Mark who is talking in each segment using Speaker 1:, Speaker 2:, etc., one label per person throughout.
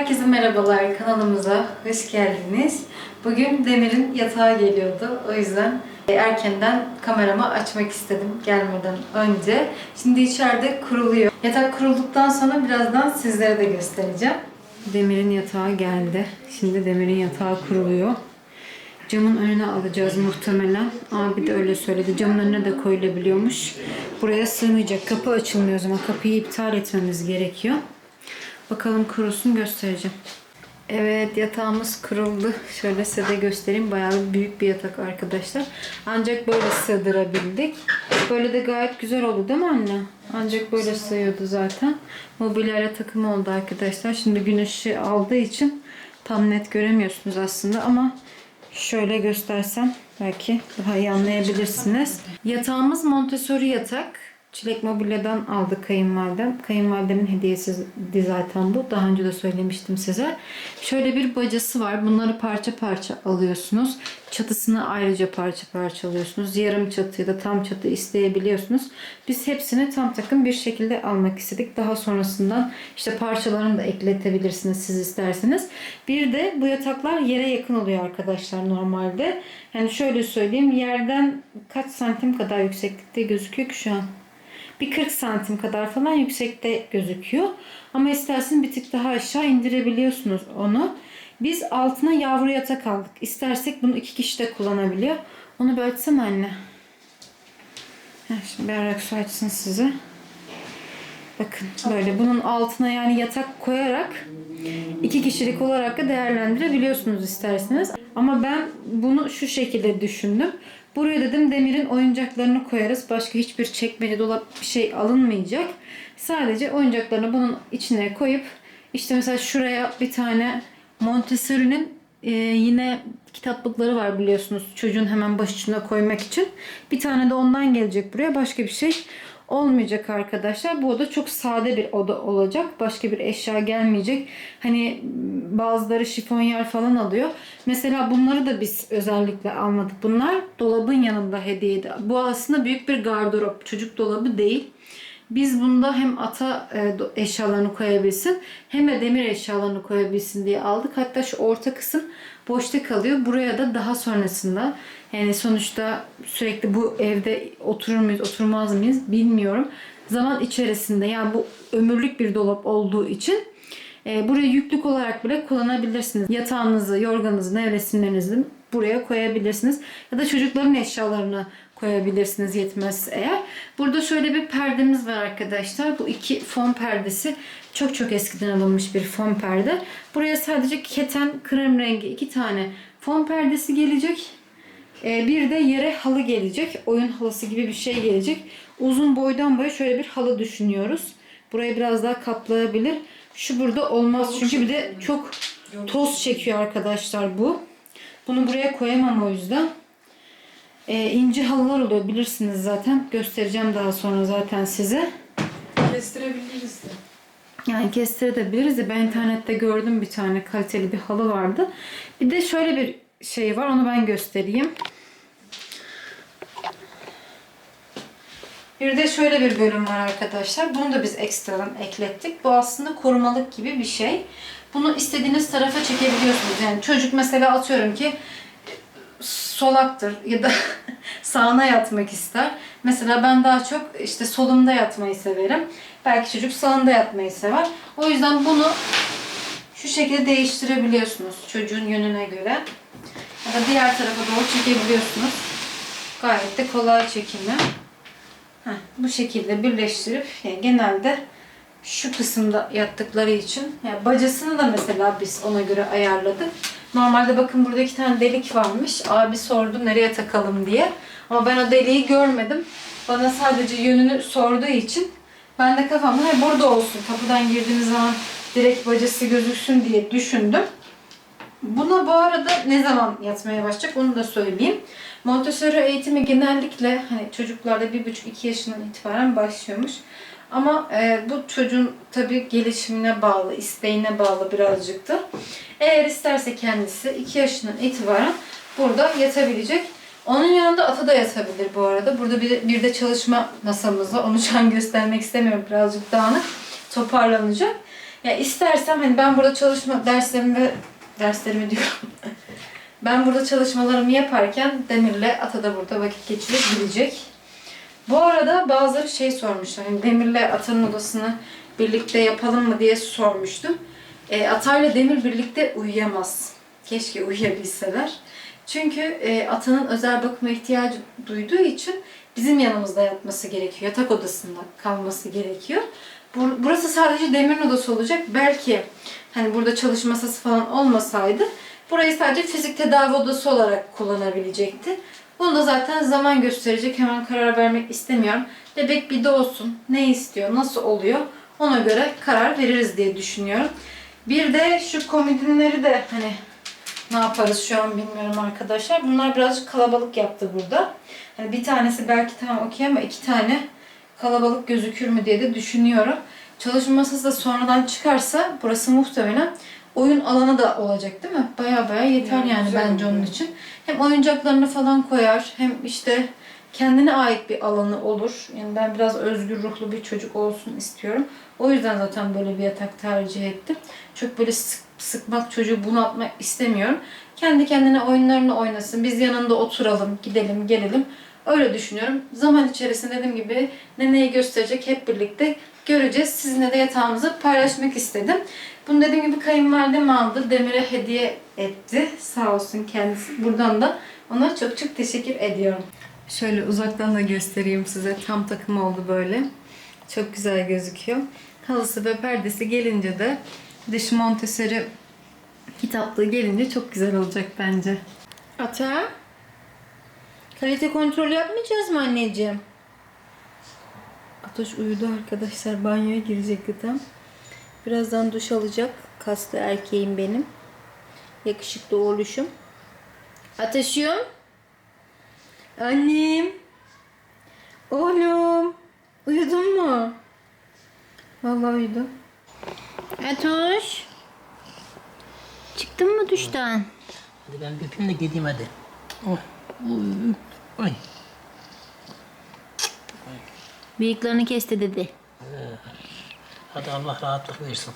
Speaker 1: Herkese merhabalar kanalımıza hoş geldiniz. Bugün Demir'in yatağı geliyordu. O yüzden erkenden kameramı açmak istedim gelmeden önce. Şimdi içeride kuruluyor. Yatak kurulduktan sonra birazdan sizlere de göstereceğim. Demir'in yatağı geldi. Şimdi Demir'in yatağı kuruluyor. Camın önüne alacağız muhtemelen. Abi de öyle söyledi. Camın önüne de koyulabiliyormuş. Buraya sığmayacak. Kapı açılmıyor o zaman. Kapıyı iptal etmemiz gerekiyor. Bakalım kurusun göstereceğim. Evet yatağımız kuruldu. Şöyle size de göstereyim. Bayağı büyük bir yatak arkadaşlar. Ancak böyle sığdırabildik. Böyle de gayet güzel oldu değil mi anne? Ancak böyle sığıyordu zaten. Mobilyayla takım oldu arkadaşlar. Şimdi gün aldığı için tam net göremiyorsunuz aslında ama şöyle göstersem belki daha iyi anlayabilirsiniz. Yatağımız Montessori yatak. Çilek Mobilya'dan aldı kayınvalidem. Kayınvalidemin hediyesiydi zaten bu. Daha önce de söylemiştim size. Şöyle bir bacası var. Bunları parça parça alıyorsunuz. Çatısını ayrıca parça parça alıyorsunuz. Yarım çatı ya da tam çatı isteyebiliyorsunuz. Biz hepsini tam takım bir şekilde almak istedik. Daha sonrasından işte parçalarını da ekletebilirsiniz siz isterseniz. Bir de bu yataklar yere yakın oluyor arkadaşlar normalde. Yani şöyle söyleyeyim yerden kaç santim kadar yükseklikte gözüküyor ki şu an? Bir 40 santim kadar falan yüksekte gözüküyor. Ama isterseniz bir tık daha aşağı indirebiliyorsunuz onu. Biz altına yavru yatak aldık. İstersek bunu iki kişi de kullanabiliyor. Onu bir açsana anne. Şimdi bir su açsın size. Bakın böyle bunun altına yani yatak koyarak iki kişilik olarak da değerlendirebiliyorsunuz isterseniz. Ama ben bunu şu şekilde düşündüm. Buraya dedim demirin oyuncaklarını koyarız. Başka hiçbir çekmece dolap bir şey alınmayacak. Sadece oyuncaklarını bunun içine koyup işte mesela şuraya bir tane Montessori'nin e, yine kitaplıkları var biliyorsunuz. Çocuğun hemen başucuna koymak için. Bir tane de ondan gelecek buraya. Başka bir şey olmayacak arkadaşlar. Bu oda çok sade bir oda olacak. Başka bir eşya gelmeyecek. Hani bazıları şifonyer falan alıyor. Mesela bunları da biz özellikle almadık. Bunlar dolabın yanında hediyeydi. Bu aslında büyük bir gardırop. Çocuk dolabı değil. Biz bunda hem ata e, eşyalarını koyabilsin hem de demir eşyalarını koyabilsin diye aldık. Hatta şu orta kısım boşta kalıyor. Buraya da daha sonrasında yani sonuçta sürekli bu evde oturur muyuz oturmaz mıyız bilmiyorum. Zaman içerisinde yani bu ömürlük bir dolap olduğu için e, buraya yüklük olarak bile kullanabilirsiniz. Yatağınızı, yorganınızı, nevresimlerinizi buraya koyabilirsiniz. Ya da çocukların eşyalarını koyabilirsiniz yetmezse eğer. Burada şöyle bir perdemiz var arkadaşlar. Bu iki fon perdesi çok çok eskiden alınmış bir fon perde. Buraya sadece keten krem rengi iki tane fon perdesi gelecek. Ee, bir de yere halı gelecek. Oyun halısı gibi bir şey gelecek. Uzun boydan boya şöyle bir halı düşünüyoruz. Burayı biraz daha kaplayabilir. Şu burada olmaz çünkü bir de çok toz çekiyor arkadaşlar bu. Bunu buraya koyamam o yüzden. Ee, ince halılar oluyor bilirsiniz zaten. Göstereceğim daha sonra zaten size.
Speaker 2: Kestirebiliriz de.
Speaker 1: Yani kestirebiliriz de ben internette gördüm bir tane kaliteli bir halı vardı. Bir de şöyle bir şey var onu ben göstereyim. Bir de şöyle bir bölüm var arkadaşlar. Bunu da biz ekstradan eklettik. Bu aslında korumalık gibi bir şey. Bunu istediğiniz tarafa çekebiliyorsunuz. Yani çocuk mesela atıyorum ki solaktır ya da sağına yatmak ister. Mesela ben daha çok işte solumda yatmayı severim. Belki çocuk sağında yatmayı sever. O yüzden bunu şu şekilde değiştirebiliyorsunuz çocuğun yönüne göre. Ya da diğer tarafa doğru çekebiliyorsunuz. Gayet de kolay çekimi. Heh, bu şekilde birleştirip yani genelde şu kısımda yattıkları için yani bacasını da mesela biz ona göre ayarladık. Normalde bakın burada iki tane delik varmış. Abi sordu nereye takalım diye. Ama ben o deliği görmedim. Bana sadece yönünü sorduğu için ben de kafamda "Ha, burada olsun. Kapıdan girdiğimiz zaman direkt bacası gözüksün diye düşündüm. Buna bu arada ne zaman yatmaya başlayacak onu da söyleyeyim. Montessori eğitimi genellikle hani çocuklarda 1,5-2 yaşından itibaren başlıyormuş. Ama e, bu çocuğun tabii gelişimine bağlı, isteğine bağlı birazcık da. Eğer isterse kendisi 2 yaşından itibaren burada yatabilecek. Onun yanında ata da yatabilir bu arada. Burada bir, bir de çalışma masamız var. Onu şu an göstermek istemiyorum. Birazcık dağınık. Toparlanacak. Ya istersem hani ben burada çalışma derslerimi derslerimi diyorum. ben burada çalışmalarımı yaparken Demir'le Ata da burada vakit geçirip gidecek. Bu arada bazıları şey sormuşlar. Hani Demir'le Ata'nın odasını birlikte yapalım mı diye sormuştum. E, Ata'yla Demir birlikte uyuyamaz. Keşke uyuyabilseler. Çünkü e, Ata'nın özel bakıma ihtiyacı duyduğu için bizim yanımızda yatması gerekiyor. Yatak odasında kalması gerekiyor. Bur- Burası sadece Demir'in odası olacak. Belki hani burada çalışma masası falan olmasaydı burayı sadece fizik tedavi odası olarak kullanabilecekti. Bunu da zaten zaman gösterecek. Hemen karar vermek istemiyorum. Bebek bir de olsun. Ne istiyor, nasıl oluyor ona göre karar veririz diye düşünüyorum. Bir de şu komodinleri de hani ne yaparız şu an bilmiyorum arkadaşlar. Bunlar birazcık kalabalık yaptı burada. Hani bir tanesi belki tamam okey ama iki tane kalabalık gözükür mü diye de düşünüyorum. Çalışma masası da sonradan çıkarsa burası muhtemelen oyun alanı da olacak değil mi? Baya baya yeter
Speaker 2: Yani
Speaker 1: yani bence onun için. Hem oyuncaklarını falan koyar hem işte kendine ait bir alanı olur. Yani ben biraz özgür ruhlu bir çocuk olsun istiyorum. O yüzden zaten böyle bir yatak tercih ettim. Çok böyle sık, sıkmak çocuğu bunaltmak istemiyorum. Kendi kendine oyunlarını oynasın. Biz yanında oturalım, gidelim, gelelim. Öyle düşünüyorum. Zaman içerisinde dediğim gibi neneyi gösterecek hep birlikte göreceğiz. Sizinle de yatağımızı paylaşmak istedim. Bunu dediğim gibi kayınvalidem aldı. Demir'e hediye etti. Sağ olsun kendisi. Buradan da ona çok çok teşekkür ediyorum. Şöyle uzaktan da göstereyim size. Tam takım oldu böyle. Çok güzel gözüküyor. Halısı ve perdesi gelince de dış montesörü kitaplığı gelince çok güzel olacak bence. Ata? Kalite kontrol yapmayacağız mı anneciğim? Atoş uyudu arkadaşlar. Banyoya girecekti tam. Birazdan duş alacak. Kaslı erkeğim benim. Yakışıklı oğluşum. Ateşim. Annem. Oğlum. Uyudun mu? Vallahi uyudum. Atoş. Çıktın mı duştan?
Speaker 3: Hadi ben bir öpeyim de gideyim hadi. Oh. Oy.
Speaker 1: Bıyıklarını kesti dedi.
Speaker 3: Hadi Allah rahatlık versin.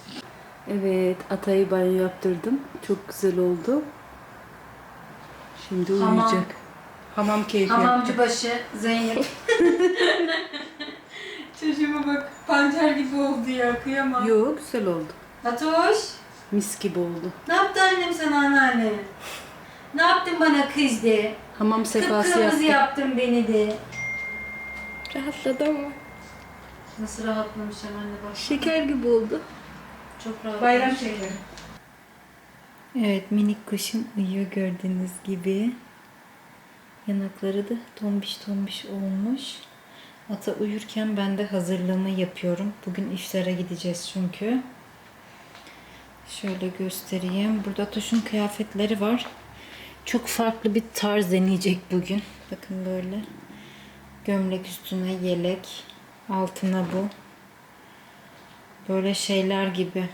Speaker 2: Evet, Atay'ı banyo yaptırdım. Çok güzel oldu. Şimdi uyuyacak. Hamam keyfi yaptı.
Speaker 1: Hamamcı başı Zeynep.
Speaker 2: Çocuğuma bak, panter gibi oldu ya, kıyamam. Yok, güzel oldu.
Speaker 1: Atoş.
Speaker 2: Mis gibi oldu.
Speaker 1: Ne yaptı annem sana anneanne? Ne yaptın bana kız de?
Speaker 2: Hamam sefası
Speaker 1: Kıpkırmızı
Speaker 2: yaptı.
Speaker 1: yaptın beni de.
Speaker 2: Rahatladı ama.
Speaker 1: Nasıl rahatlamış hemen de bak.
Speaker 2: Şeker gibi oldu.
Speaker 1: Çok rahat.
Speaker 2: Bayram şekeri.
Speaker 1: Evet minik kuşum uyuyor gördüğünüz gibi. Yanakları da tombiş tombiş olmuş. Ata uyurken ben de hazırlığımı yapıyorum. Bugün iflara gideceğiz çünkü. Şöyle göstereyim. Burada Atoş'un kıyafetleri var. Çok farklı bir tarz deneyecek bugün. Bakın böyle. Gömlek üstüne yelek. Altına bu. Böyle şeyler gibi.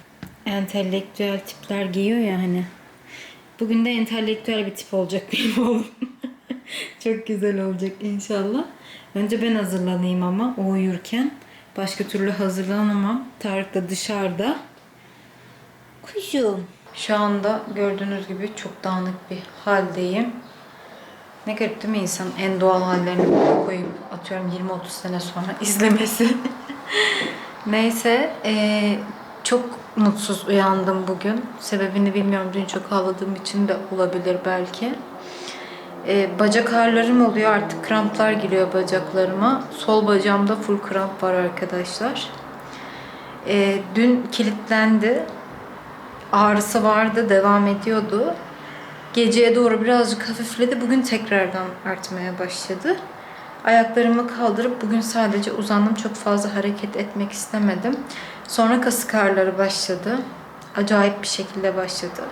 Speaker 1: Entelektüel tipler giyiyor ya hani. Bugün de entelektüel bir tip olacak benim oğlum. Çok güzel olacak inşallah. Önce ben hazırlanayım ama o uyurken. Başka türlü hazırlanamam. Tarık da dışarıda. Kuşum. Şu anda gördüğünüz gibi çok dağınık bir haldeyim. Ne garip değil mi insan en doğal hallerini koyup atıyorum 20-30 sene sonra izlemesi. Neyse eee, çok mutsuz uyandım bugün. Sebebini bilmiyorum. Dün çok ağladığım için de olabilir belki. Eee, bacak ağrılarım oluyor. Artık kramplar giriyor bacaklarıma. Sol bacağımda full kramp var arkadaşlar. Eee, dün kilitlendi. Ağrısı vardı, devam ediyordu. Geceye doğru birazcık hafifledi. Bugün tekrardan artmaya başladı. Ayaklarımı kaldırıp bugün sadece uzandım. Çok fazla hareket etmek istemedim. Sonra kasık ağrıları başladı. Acayip bir şekilde başladı.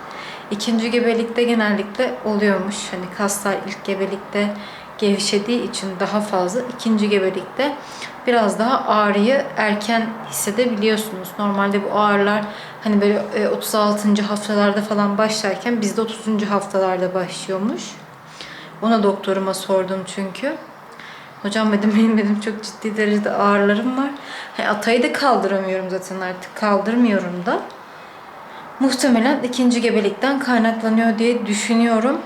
Speaker 1: İkinci gebelikte genellikle oluyormuş. Hani kaslar ilk gebelikte gevşediği için daha fazla. ikinci gebelikte biraz daha ağrıyı erken hissedebiliyorsunuz. Normalde bu ağrılar hani böyle e, 36. haftalarda falan başlarken bizde 30. haftalarda başlıyormuş. Ona doktoruma sordum çünkü. Hocam dedim benim dedim çok ciddi derecede ağrılarım var. Hani atayı da kaldıramıyorum zaten artık kaldırmıyorum da. Muhtemelen ikinci gebelikten kaynaklanıyor diye düşünüyorum.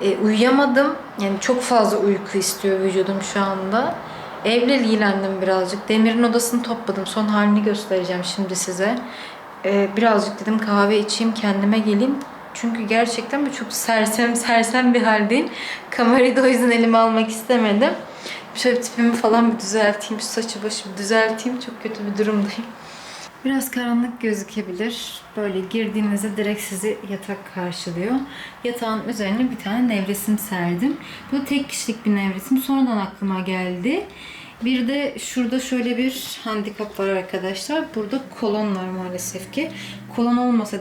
Speaker 1: E, uyuyamadım. Yani çok fazla uyku istiyor vücudum şu anda. Evle ilgilendim birazcık. Demir'in odasını topladım. Son halini göstereceğim şimdi size. E, birazcık dedim kahve içeyim kendime geleyim. Çünkü gerçekten çok sersem sersem bir haldeyim. Kamerayı da o yüzden elime almak istemedim. Şöyle tipimi falan bir düzelteyim. Şu saçı başı düzelteyim. Çok kötü bir durumdayım. Biraz karanlık gözükebilir. Böyle girdiğinizde direkt sizi yatak karşılıyor. Yatağın üzerine bir tane nevresim serdim. Bu tek kişilik bir nevresim. Sonradan aklıma geldi. Bir de şurada şöyle bir handikap var arkadaşlar. Burada kolon var maalesef ki. Kolon olmasa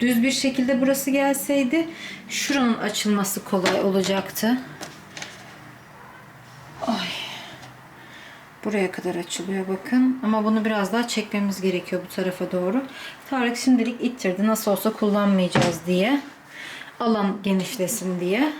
Speaker 1: düz bir şekilde burası gelseydi şuranın açılması kolay olacaktı. Ay. Buraya kadar açılıyor bakın. Ama bunu biraz daha çekmemiz gerekiyor bu tarafa doğru. Tarık şimdilik ittirdi. Nasıl olsa kullanmayacağız diye. Alan genişlesin diye.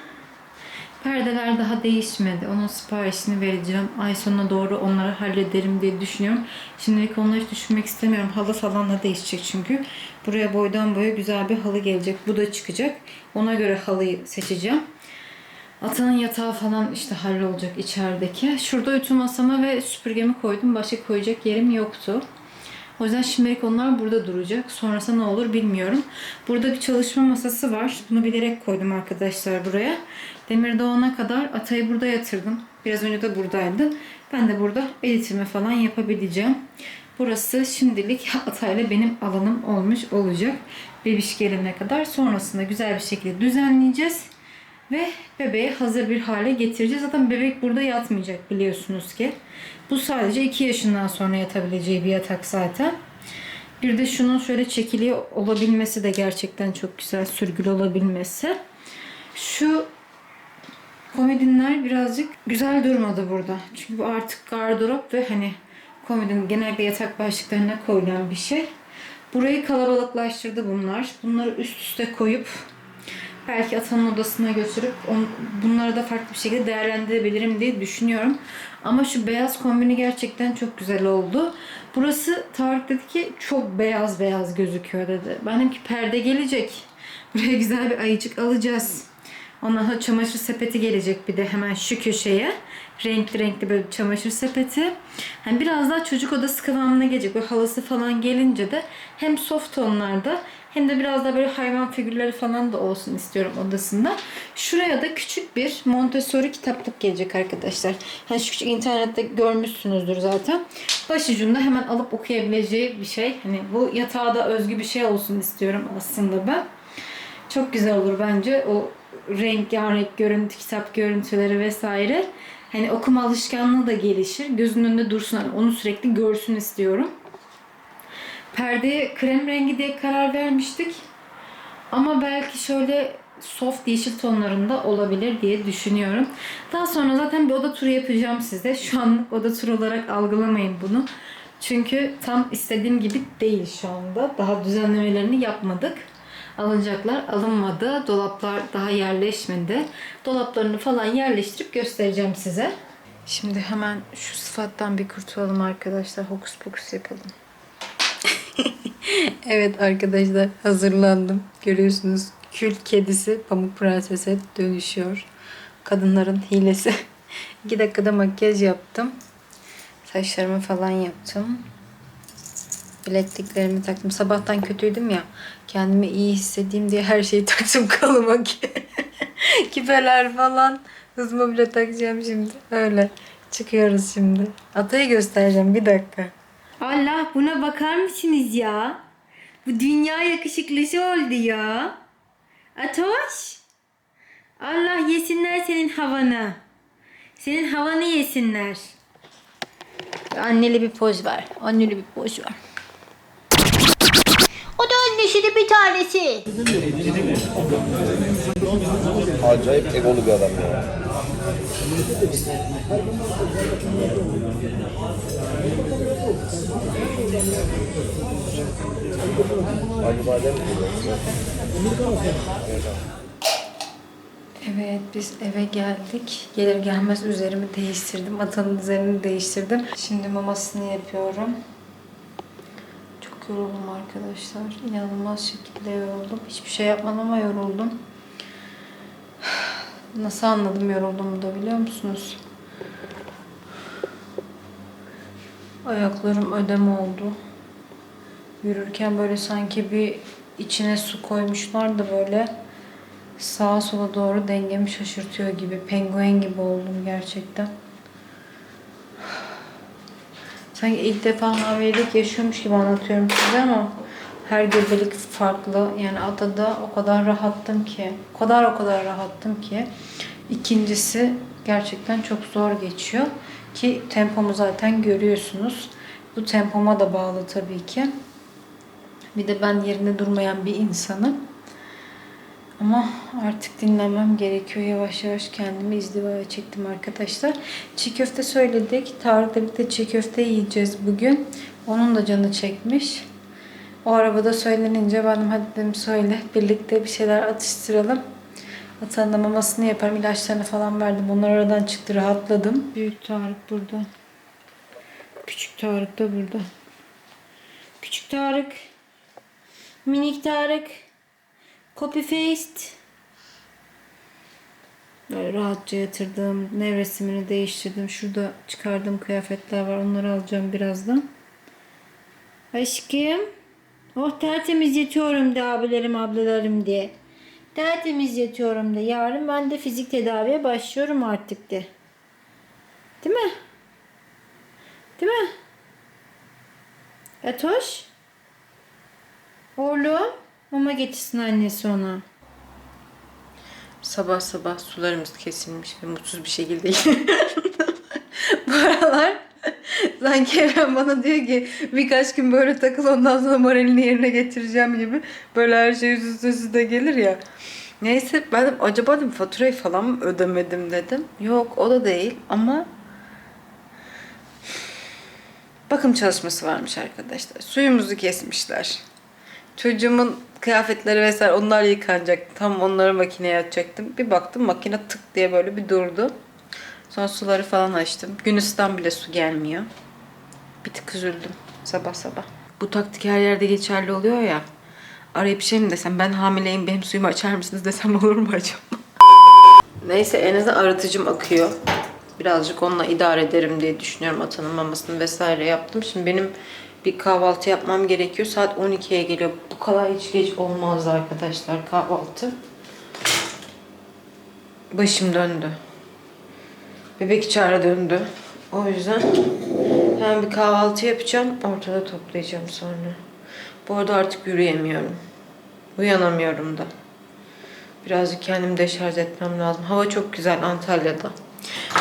Speaker 1: Perdeler daha değişmedi. Onun siparişini vereceğim. Ay sonuna doğru onları hallederim diye düşünüyorum. Şimdilik onları hiç düşünmek istemiyorum. Halı falan değişecek çünkü. Buraya boydan boya güzel bir halı gelecek. Bu da çıkacak. Ona göre halıyı seçeceğim. Atanın yatağı falan işte hallolacak içerideki. Şurada ütü masama ve süpürgemi koydum. Başka koyacak yerim yoktu. O yüzden şimdilik onlar burada duracak. Sonrasında ne olur bilmiyorum. Burada bir çalışma masası var. Bunu bilerek koydum arkadaşlar buraya. Demir doğana kadar Atay'ı burada yatırdım. Biraz önce de buradaydı. Ben de burada editimi falan yapabileceğim. Burası şimdilik Atay'la benim alanım olmuş olacak. Bebiş gelene kadar. Sonrasında güzel bir şekilde düzenleyeceğiz. Ve bebeği hazır bir hale getireceğiz. Zaten bebek burada yatmayacak biliyorsunuz ki. Bu sadece 2 yaşından sonra yatabileceği bir yatak zaten. Bir de şunun şöyle çekiliyor olabilmesi de gerçekten çok güzel. Sürgülü olabilmesi. Şu komodinler birazcık güzel durmadı burada. Çünkü bu artık gardırop ve hani komodin genellikle yatak başlıklarına koyulan bir şey. Burayı kalabalıklaştırdı bunlar. Bunları üst üste koyup belki atanın odasına götürüp on, bunları da farklı bir şekilde değerlendirebilirim diye düşünüyorum. Ama şu beyaz kombini gerçekten çok güzel oldu. Burası Tarık dedi ki çok beyaz beyaz gözüküyor dedi. Ben ki perde gelecek. Buraya güzel bir ayıcık alacağız. Ondan sonra çamaşır sepeti gelecek bir de hemen şu köşeye. Renkli renkli böyle çamaşır sepeti. Hani biraz daha çocuk odası kıvamına gelecek. Böyle halası falan gelince de hem soft tonlarda hem de biraz da böyle hayvan figürleri falan da olsun istiyorum odasında. Şuraya da küçük bir Montessori kitaplık gelecek arkadaşlar. Hani şu küçük internette görmüşsünüzdür zaten. Başucunda hemen alıp okuyabileceği bir şey. Hani bu yatağa da özgü bir şey olsun istiyorum aslında ben. Çok güzel olur bence o renk, renk görüntü, kitap görüntüleri vesaire. Hani okuma alışkanlığı da gelişir. Gözünün önünde dursun. Hani onu sürekli görsün istiyorum. Perdeye krem rengi diye karar vermiştik. Ama belki şöyle soft yeşil tonlarında olabilir diye düşünüyorum. Daha sonra zaten bir oda turu yapacağım size. Şu anlık oda turu olarak algılamayın bunu. Çünkü tam istediğim gibi değil şu anda. Daha düzenlemelerini yapmadık. Alınacaklar alınmadı. Dolaplar daha yerleşmedi. Dolaplarını falan yerleştirip göstereceğim size. Şimdi hemen şu sıfattan bir kurtulalım arkadaşlar. Hokus pokus yapalım. evet arkadaşlar hazırlandım. Görüyorsunuz kül kedisi Pamuk Prenses'e dönüşüyor. Kadınların hilesi. 2 dakikada makyaj yaptım. Saçlarımı falan yaptım. Bilekliklerimi taktım. Sabahtan kötüydüm ya. Kendimi iyi hissedeyim diye her şeyi taktım kalıma. Küpeler falan. Hızıma bile takacağım şimdi. Öyle. Çıkıyoruz şimdi. Atayı göstereceğim bir dakika. Allah buna bakar mısınız ya? Bu dünya yakışıklısı oldu ya. Atoş. Allah yesinler senin havanı. Senin havanı yesinler. Anneli bir poz var. Anneli bir poz var.
Speaker 4: O da annesinin bir tanesi.
Speaker 5: Acayip egolu bir adam ya.
Speaker 1: Evet biz eve geldik. Gelir gelmez üzerimi değiştirdim. Atanın üzerini değiştirdim. Şimdi mamasını yapıyorum. Çok yoruldum arkadaşlar. İnanılmaz şekilde yoruldum. Hiçbir şey yapmadım ama yoruldum. Nasıl anladım yorulduğumu da biliyor musunuz? Ayaklarım ödem oldu. Yürürken böyle sanki bir içine su koymuşlar da böyle sağa sola doğru dengemi şaşırtıyor gibi. Penguen gibi oldum gerçekten. Sanki ilk defa hamilelik yaşıyormuş gibi anlatıyorum size ama her gebelik farklı. Yani adada o kadar rahattım ki. O kadar o kadar rahattım ki. İkincisi gerçekten çok zor geçiyor. Ki tempomu zaten görüyorsunuz. Bu tempoma da bağlı tabii ki. Bir de ben yerinde durmayan bir insanım. Ama artık dinlemem gerekiyor. Yavaş yavaş kendimi izdivaya çektim arkadaşlar. Çiğ köfte söyledik. Tarık'la birlikte çiğ köfte yiyeceğiz bugün. Onun da canı çekmiş. O arabada söylenince ben hadi dedim söyle. Birlikte bir şeyler atıştıralım. Da mamasını yaparım. ilaçlarını falan verdim. Onlar aradan çıktı. Rahatladım. Büyük Tarık burada. Küçük Tarık da burada. Küçük Tarık. Minik Tarık. Copy paste. Böyle rahatça yatırdım. Nevresimini değiştirdim. Şurada çıkardığım kıyafetler var. Onları alacağım birazdan. Aşkım. Oh tertemiz yatıyorum de abilerim ablalarım diye. Tertemiz yatıyorum de. Yarın ben de fizik tedaviye başlıyorum artık de. Değil mi? Değil mi? Etoş. Oğlum. Mama getirsin annesi ona. Sabah sabah sularımız kesilmiş ve mutsuz bir şekilde Bu aralar sanki Evren bana diyor ki birkaç gün böyle takıl ondan sonra moralini yerine getireceğim gibi. Böyle her şey üst üste de gelir ya. Neyse ben acaba dedim faturayı falan mı ödemedim dedim. Yok o da değil ama bakım çalışması varmış arkadaşlar. Suyumuzu kesmişler. Çocuğumun kıyafetleri vesaire onlar yıkanacak. Tam onları makineye atacaktım. Bir baktım makine tık diye böyle bir durdu. Sonra suları falan açtım. Günistan bile su gelmiyor. Bir tık üzüldüm sabah sabah. Bu taktik her yerde geçerli oluyor ya. Arayıp şey mi desem ben hamileyim benim suyumu açar mısınız desem olur mu acaba? Neyse en azından arıtıcım akıyor. Birazcık onunla idare ederim diye düşünüyorum. Atanın mamasını vesaire yaptım. Şimdi benim bir kahvaltı yapmam gerekiyor. Saat 12'ye geliyor. Bu kadar hiç geç olmaz arkadaşlar kahvaltı. Başım döndü. Bebek içeri döndü. O yüzden hemen bir kahvaltı yapacağım. Ortada toplayacağım sonra. Bu arada artık yürüyemiyorum. Uyanamıyorum da. Birazcık kendimi deşarj etmem lazım. Hava çok güzel Antalya'da.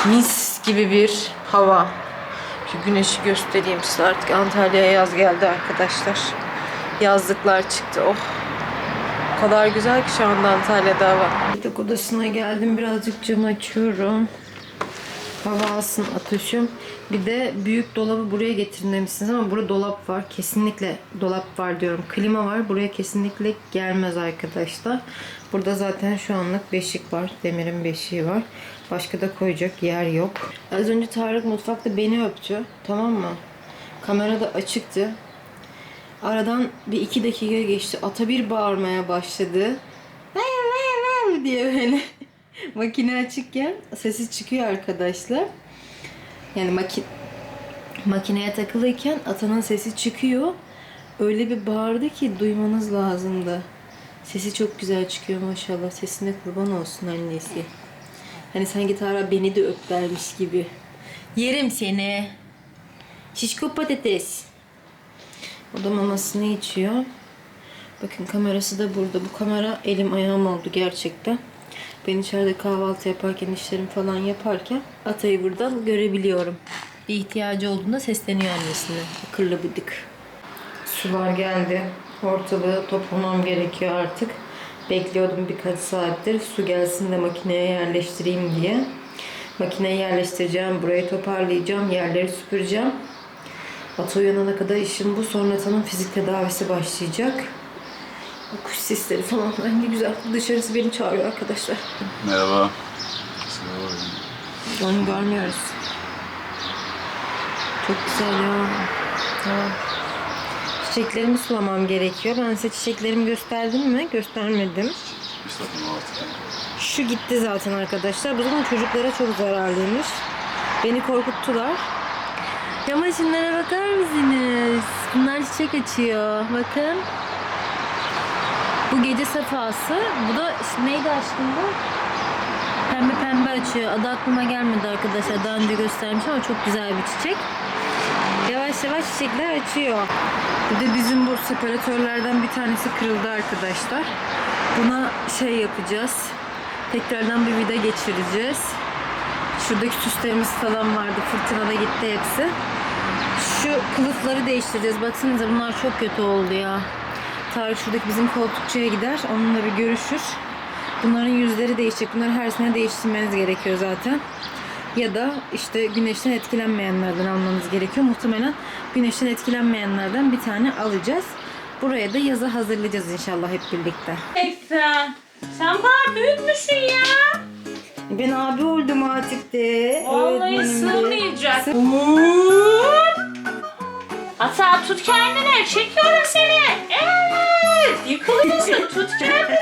Speaker 1: Mis gibi bir hava. Şu güneşi göstereyim size artık Antalya'ya yaz geldi arkadaşlar. Yazlıklar çıktı. Oh. O kadar güzel ki şu anda Antalya'da hava. Yatak odasına geldim. Birazcık cam açıyorum. Hava alsın atışım. Bir de büyük dolabı buraya getirin demişsiniz ama burada dolap var. Kesinlikle dolap var diyorum. Klima var. Buraya kesinlikle gelmez arkadaşlar. Burada zaten şu anlık beşik var. Demir'in beşiği var. Başka da koyacak yer yok. Az önce Tarık mutfakta beni öptü. Tamam mı? Kamera da açıktı. Aradan bir iki dakika geçti. Ata bir bağırmaya başladı. diye böyle. Makine açıkken sesi çıkıyor arkadaşlar. Yani maki makineye takılıyken atanın sesi çıkıyor. Öyle bir bağırdı ki duymanız lazımdı. Sesi çok güzel çıkıyor maşallah. Sesine kurban olsun annesi. Hani sanki Tara beni de öplermiş gibi. Yerim seni. Şişko patates. O da mamasını içiyor. Bakın kamerası da burada. Bu kamera elim ayağım oldu gerçekten. Ben içeride kahvaltı yaparken, işlerim falan yaparken Atay'ı buradan görebiliyorum. Bir ihtiyacı olduğunda sesleniyor annesine. Akıllı bıdık. Sular geldi. Ortalığı toplamam gerekiyor artık. Bekliyordum birkaç saattir. Su gelsin de makineye yerleştireyim diye. Makineye yerleştireceğim. Burayı toparlayacağım. Yerleri süpüreceğim. Ata uyanana kadar işim bu. Sonra Atanın fizik tedavisi başlayacak. Kuş sesleri falan Ay ne güzel. Dışarısı beni çağırıyor arkadaşlar.
Speaker 6: Merhaba.
Speaker 1: Onu görmüyoruz. Çok güzel ya. Tamam. Çiçeklerimi sulamam gerekiyor. Ben size çiçeklerimi gösterdim mi? Göstermedim. Şu gitti zaten arkadaşlar. Bu zaman çocuklara çok zararlıymış. Beni korkuttular. Ama şunlara bakar mısınız? Bunlar çiçek açıyor. Bakın. Bu gece sefası. Bu da neydi aşkım bu? Pembe pembe açıyor. Adı aklıma gelmedi arkadaşlar. Daha önce göstermiş ama çok güzel bir çiçek. Yavaş yavaş çiçekler açıyor. Bir de bizim bu separatörlerden bir tanesi kırıldı arkadaşlar. Buna şey yapacağız. Tekrardan bir vida geçireceğiz. Şuradaki süslerimiz falan vardı. Fırtınada gitti hepsi. Şu kılıfları değiştireceğiz. Baksanıza bunlar çok kötü oldu ya. Tarık şuradaki bizim koltukçuya gider. Onunla bir görüşür. Bunların yüzleri değişecek. Bunları her sene değiştirmeniz gerekiyor zaten. Ya da işte güneşten etkilenmeyenlerden almanız gerekiyor. Muhtemelen güneşten etkilenmeyenlerden bir tane alacağız. Buraya da yaza hazırlayacağız inşallah hep birlikte.
Speaker 2: Ekran. Sen bana büyütmüşsün ya.
Speaker 1: Ben abi oldum artık de.
Speaker 2: Vallahi sığmayacak. Ata tut kendini. Çekiyorum seni. Evet. Yıkılıyorsun. tut kendini.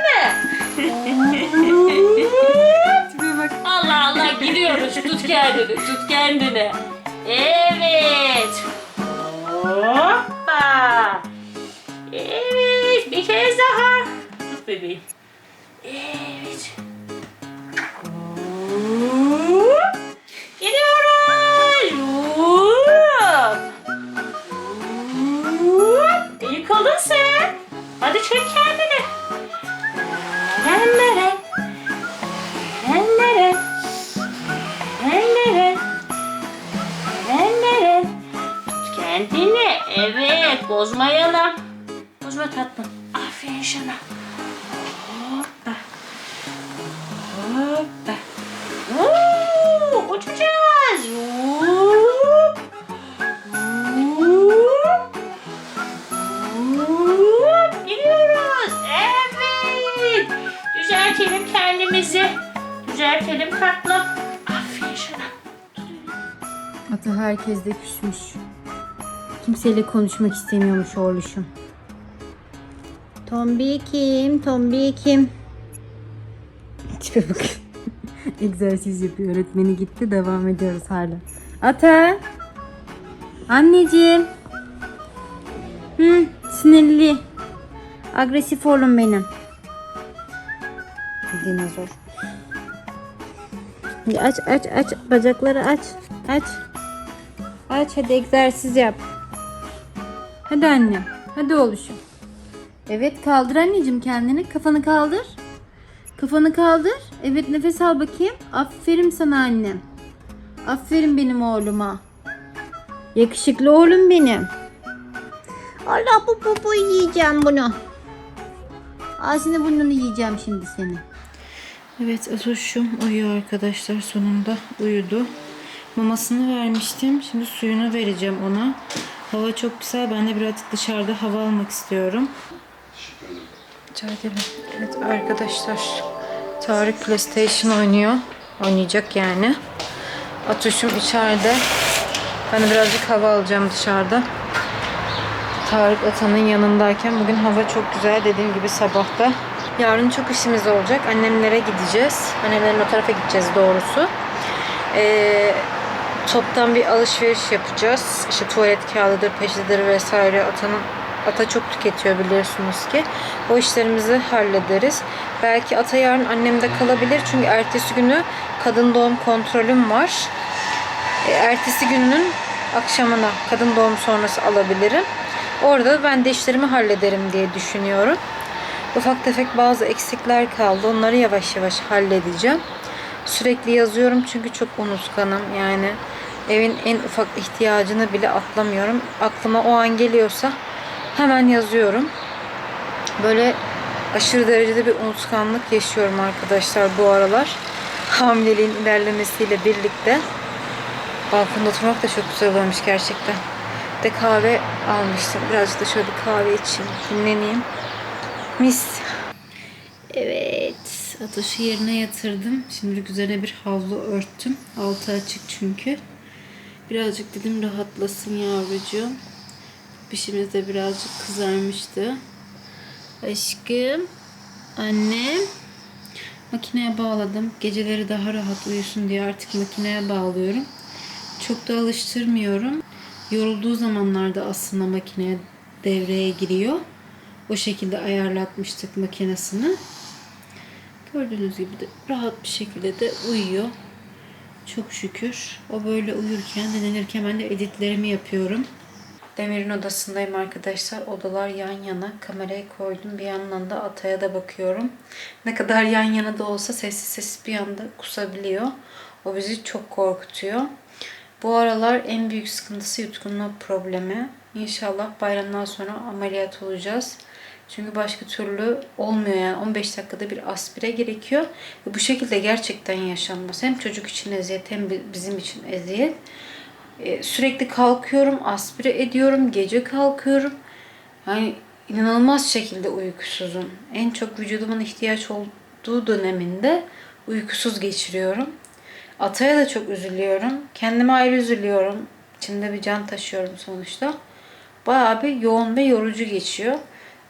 Speaker 2: Allah Allah gidiyoruz. Tut kendini. Tut kendini. Evet. Hoppa. Evet. Bir kez daha. Tut bebeğim. Evet. Yıkıldın sen. Hadi çek kendini. Ellere. Ellere. Ellere. Ellere. Kendini. Evet. Bozmayalım. Bozma tatlım. Aferin sana. Hoppa. Hoppa. Tatlım. Aferin.
Speaker 1: Ata herkes de küsmüş. Kimseyle konuşmak istemiyormuş oğluşum. Tombi kim? Tombi kim? Tipe bak. Egzersiz yapıyor. Öğretmeni gitti. Devam ediyoruz hala. Ata. Anneciğim. Hı, sinirli. Agresif oğlum benim. Dinozor. Aç aç aç. Bacakları aç. Aç. Aç hadi egzersiz yap. Hadi annem. Hadi oğluşum. Evet kaldır anneciğim kendini. Kafanı kaldır. Kafanı kaldır. Evet nefes al bakayım. Aferin sana annem. Aferin benim oğluma. Yakışıklı oğlum benim.
Speaker 4: Allah bu bu yiyeceğim bunu.
Speaker 1: Ağzını burnunu yiyeceğim şimdi seni. Evet Atoş'um uyuyor arkadaşlar sonunda uyudu. Mamasını vermiştim. Şimdi suyunu vereceğim ona. Hava çok güzel. Ben de birazcık dışarıda hava almak istiyorum. Rica ederim. Evet arkadaşlar. Tarık PlayStation oynuyor. Oynayacak yani. Atoş'um içeride. Ben de birazcık hava alacağım dışarıda. Tarık Atan'ın yanındayken bugün hava çok güzel dediğim gibi sabahta. Yarın çok işimiz olacak. Annemlere gideceğiz. Annemlerin o tarafa gideceğiz doğrusu. Ee, toptan bir alışveriş yapacağız. İşte tuvalet kağıdıdır, peçetedir vesaire. Atanın Ata çok tüketiyor biliyorsunuz ki. O işlerimizi hallederiz. Belki Ata yarın annemde kalabilir. Çünkü ertesi günü kadın doğum kontrolüm var. E, ertesi gününün akşamına kadın doğum sonrası alabilirim. Orada ben de işlerimi hallederim diye düşünüyorum. Ufak tefek bazı eksikler kaldı. Onları yavaş yavaş halledeceğim. Sürekli yazıyorum çünkü çok unutkanım. Yani evin en ufak ihtiyacını bile atlamıyorum. Aklıma o an geliyorsa hemen yazıyorum. Böyle aşırı derecede bir unutkanlık yaşıyorum arkadaşlar bu aralar. Hamileliğin ilerlemesiyle birlikte. Balkonda oturmak da çok güzel olmuş gerçekten. Bir de kahve almıştım. Birazcık da şöyle bir kahve içeyim, dinleneyim. Mis. Evet. Atoş'u yerine yatırdım. Şimdi üzerine bir havlu örttüm. Altı açık çünkü. Birazcık dedim rahatlasın yavrucuğum. Pişimiz de birazcık kızarmıştı. Aşkım. Annem. Makineye bağladım. Geceleri daha rahat uyusun diye artık makineye bağlıyorum. Çok da alıştırmıyorum. Yorulduğu zamanlarda aslında makineye devreye giriyor. O şekilde ayarlatmıştık makinesini. Gördüğünüz gibi de rahat bir şekilde de uyuyor. Çok şükür. O böyle uyurken, dinlenirken ben de editlerimi yapıyorum. Demir'in odasındayım arkadaşlar. Odalar yan yana. Kamerayı koydum. Bir yandan da Atay'a da bakıyorum. Ne kadar yan yana da olsa sessiz sessiz bir anda kusabiliyor. O bizi çok korkutuyor. Bu aralar en büyük sıkıntısı yutkunma problemi. İnşallah bayramdan sonra ameliyat olacağız. Çünkü başka türlü olmuyor yani 15 dakikada bir aspire gerekiyor. Ve bu şekilde gerçekten yaşanmaz. Hem çocuk için eziyet hem bi- bizim için eziyet. Ee, sürekli kalkıyorum, aspire ediyorum, gece kalkıyorum. Yani inanılmaz şekilde uykusuzum. En çok vücudumun ihtiyaç olduğu döneminde uykusuz geçiriyorum. Ataya da çok üzülüyorum. Kendime ayrı üzülüyorum. İçimde bir can taşıyorum sonuçta. Bayağı bir yoğun ve yorucu geçiyor.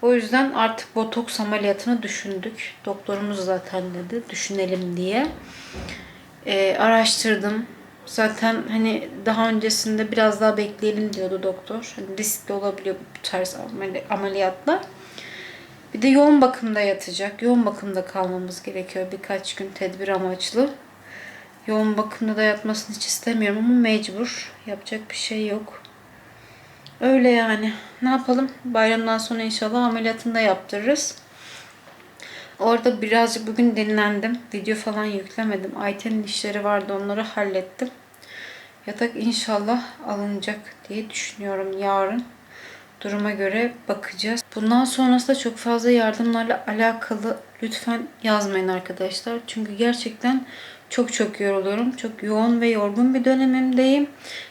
Speaker 1: O yüzden artık botoks ameliyatını düşündük. Doktorumuz zaten dedi düşünelim diye. Ee, araştırdım. Zaten hani daha öncesinde biraz daha bekleyelim diyordu doktor. Hani riskli olabiliyor bu tarz ameli- ameliyatlar. Bir de yoğun bakımda yatacak. Yoğun bakımda kalmamız gerekiyor birkaç gün tedbir amaçlı. Yoğun bakımda da yatmasını hiç istemiyorum ama mecbur. Yapacak bir şey yok. Öyle yani. Ne yapalım? Bayramdan sonra inşallah ameliyatını da yaptırırız. Orada birazcık bugün dinlendim. Video falan yüklemedim. Ayten'in işleri vardı onları hallettim. Yatak inşallah alınacak diye düşünüyorum yarın. Duruma göre bakacağız. Bundan sonrası da çok fazla yardımlarla alakalı lütfen yazmayın arkadaşlar. Çünkü gerçekten çok çok yoruluyorum. Çok yoğun ve yorgun bir dönemimdeyim.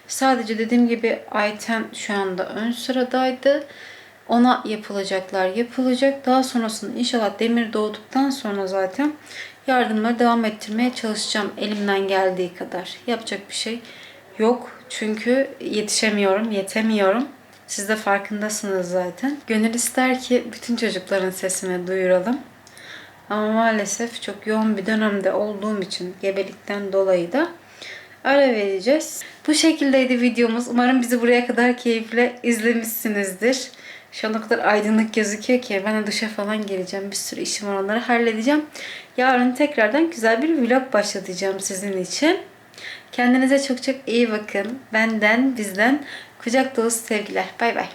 Speaker 1: Sadece dediğim gibi Ayten şu anda ön sıradaydı. Ona yapılacaklar yapılacak. Daha sonrasında inşallah Demir doğduktan sonra zaten yardımları devam ettirmeye çalışacağım elimden geldiği kadar. Yapacak bir şey yok. Çünkü yetişemiyorum, yetemiyorum. Siz de farkındasınız zaten. Gönül ister ki bütün çocukların sesini duyuralım. Ama maalesef çok yoğun bir dönemde olduğum için gebelikten dolayı da ara vereceğiz. Bu şekildeydi videomuz. Umarım bizi buraya kadar keyifle izlemişsinizdir. Şu an o kadar aydınlık gözüküyor ki ben de duşa falan geleceğim. Bir sürü işim var onları halledeceğim. Yarın tekrardan güzel bir vlog başlatacağım sizin için. Kendinize çok çok iyi bakın. Benden, bizden kucak dolusu sevgiler. Bay bay.